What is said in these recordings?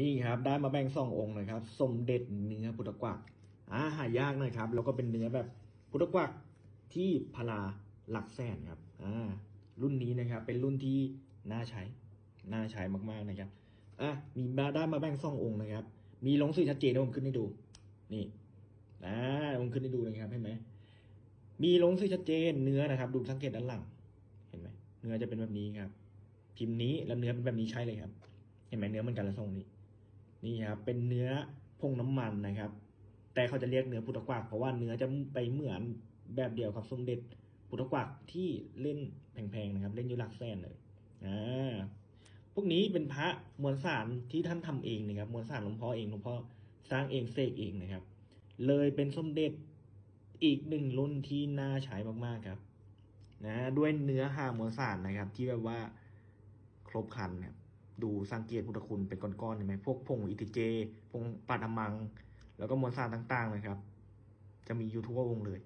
นี่ครับได้มาแบ่งสององค์นะครับ สมเด็จเนื้อพุทธกวักอ่าหายากนะครับ แล้วก็เป็นเนื้อแบบพุทธกวักที่พลาหลักแสนครับอ่ารุ่นนี้นะครับ เป็นรุ่นที่น่าใช้น่าใช้มากๆนะครับอะมีมาได้มาแบ่งสององค์นะครับ มีลงสีชัดเจนนะผมขึ้นให้ดู นี่อ่าผมขึ้นให้ดูนะครับเห็นไหมมีลงสีชัดเจนเนื้อนะครับ ดูสังเกตด้านหลัง เห็นไหมเนื้อจะเป็นแบบนี้ครับ พิมพ์นี้แล้วเนื้อเป็นแบบนี้ใช่เลยครับ เห็นไหมเนื้อมันกันละทรงนี้ นี่ครับเป็นเนื้อพงน้ำมันนะครับ แต่เขาจะเรียกเนื้อพุทธกวักเพราะว่าเนื้อจะไปเหมือนแบบเดียวกับสมเด็จพุทธกวักที่เล่นแพงๆนะครับ เล่นอยู่หลักแสนเลยอ่าพวกนี้เป็นพระมวลสารที่ท่านทำเองนะครับมวลสารหลวงพ่อเองหลวงพ่อสร้างเองเสกเองนะครับ เลยเป็นสมเด็จอีกหนึ่งรุ่นที่น่าใช้มากๆครับ นะด้วยเนื้อหามวลสารนะครับ ที่แบบว่าครบครันครับ ดูสังเกตพุทธคุณเป็นก้อนๆเห็นไหมพวกพงอิติเจ พงปาดามัง แล้วก็มวลสารต่างๆนะครับ จะมีอยู่ทั่ววงเลย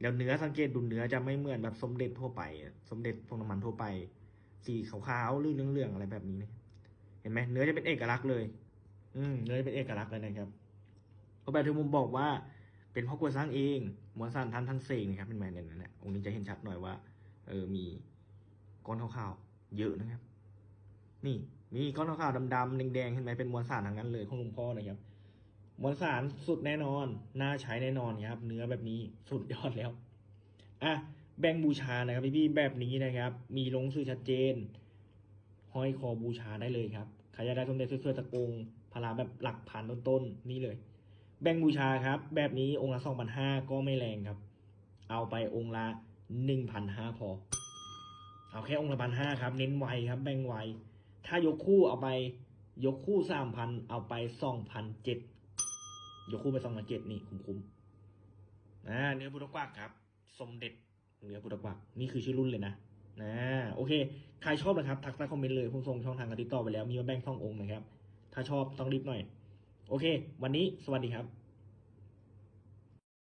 แล้วเนื้อสังเกตดูเนื้อจะไม่เหมือนแบบสมเด็จทั่วไป สมเด็จพงน้ำมันทั่วไป สีขาวๆหรือเหลืองๆอะไรแบบนี้นะเห็นไหมเนื้อจะเป็นเอกลักษณ์เลย อืมเนื้อจะเป็นเอกลักษณ์เลยนะครับเพราะแบบที่ผมบอกว่า เป็นพ่อกวนสร้างเองมวลสารท่านท่านเสกนะครับเป็นไหมเนี่ยนะองค์นี้จะเห็นชัดหน่อยว่า เออมีก้อนขาวๆเยอะนะครับ นี่มีก้อนขาวดำๆแดงๆเห็นไหมเป็นมวลสารทั้งนั้นเลยของหลวงพ่อนะครับ มวลสารสุดแน่นอนน่าใช้แน่นอนครับ เนื้อแบบนี้สุดยอดแล้วอะแบ่งบูชานะครับพี่ๆแบบนี้นะครับ มีลงสื่อชัดเจน ห้อยคอบูชาได้เลยครับใครจะได้สมเด็จสวยๆตะกงพลาแบบหลักพันต้นๆนี่เลย แบ่งบูชาครับ แบบนี้องค์ละสองพันห้าก็ไม่แรงครับ เอาไปองค์ละหนึ่งพันห้าพอ เอาแค่องค์ละพันห้าครับ เน้นไวครับ แบ่งไว ถ้ายกคู่เอาไป ยกคู่สามพันเอาไปสองพันเจ็ดยกคู่ไปสองพันเจ็ดนี่คุ้มๆนะเนื้อพุทธกวักครับ สมเด็จเนื้อพุทธกวักนี่คือชื่อรุ่นเลยนะนะโอเค ใครชอบนะครับ ทักใต้คอมเมนต์เลยผมส่งช่องทางการติดต่อไปแล้วมีมาแบ่งสององค์นะครับ ถ้าชอบต้องรีบหน่อย โอเค วันนี้สวัสดีครับ